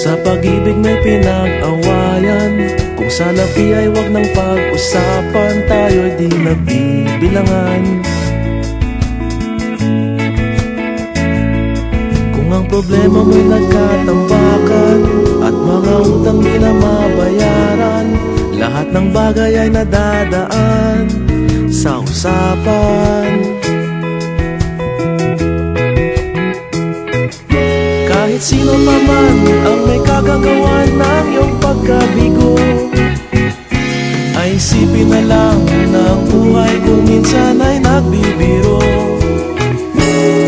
sa pag-ibig may pinag-awayan. Kung sa labi ay wag ng pag-usapan Tayo'y di nagbibilangan. Kung ang problema mo'y nagkatambakan At mga utang di na mabayaran Lahat ng bagay ay nadadaan Sa usapan Kahit sino pa man ang may kagagawa ng iyong pagkabigo. Ay isipin na lang na ang buhay kung minsan ay nagbibiro.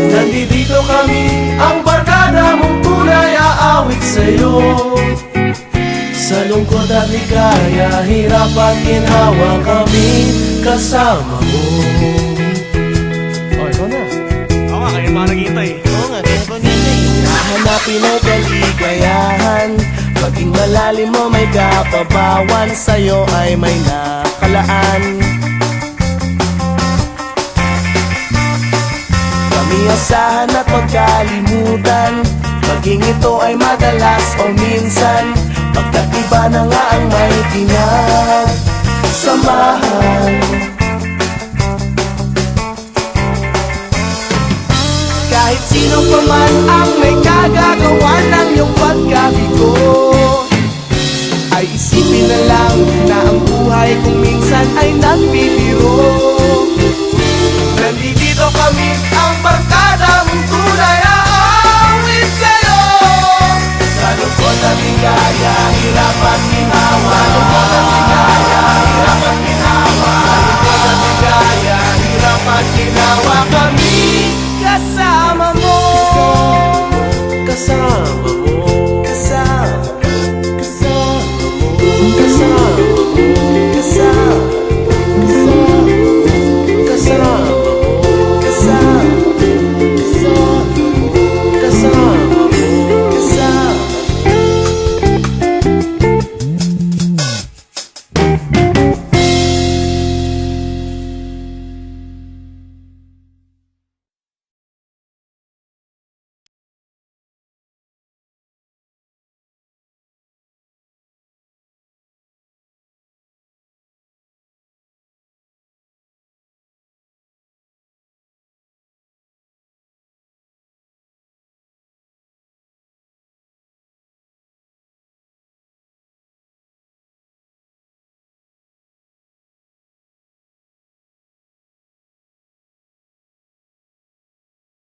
Nandito kami, ang barkada mong tunay aawit sa'yo. Sa lungkot at ligaya, hirap at ginhawa kami kasama mo Hahanapin ay kaligayahan Paging malalim mo may kapabawan Sa'yo ay may nakalaan. Kamiyasahan at magkalimutan. Maging ito ay madalas o minsan. Pagkat iba na nga ang may pinagsamahan Kahit sino pa man ang Hirap at ginawa Malungkot at ligaya Hirap at ginawa Malungkot Kami Kasama mo. Kasama mo.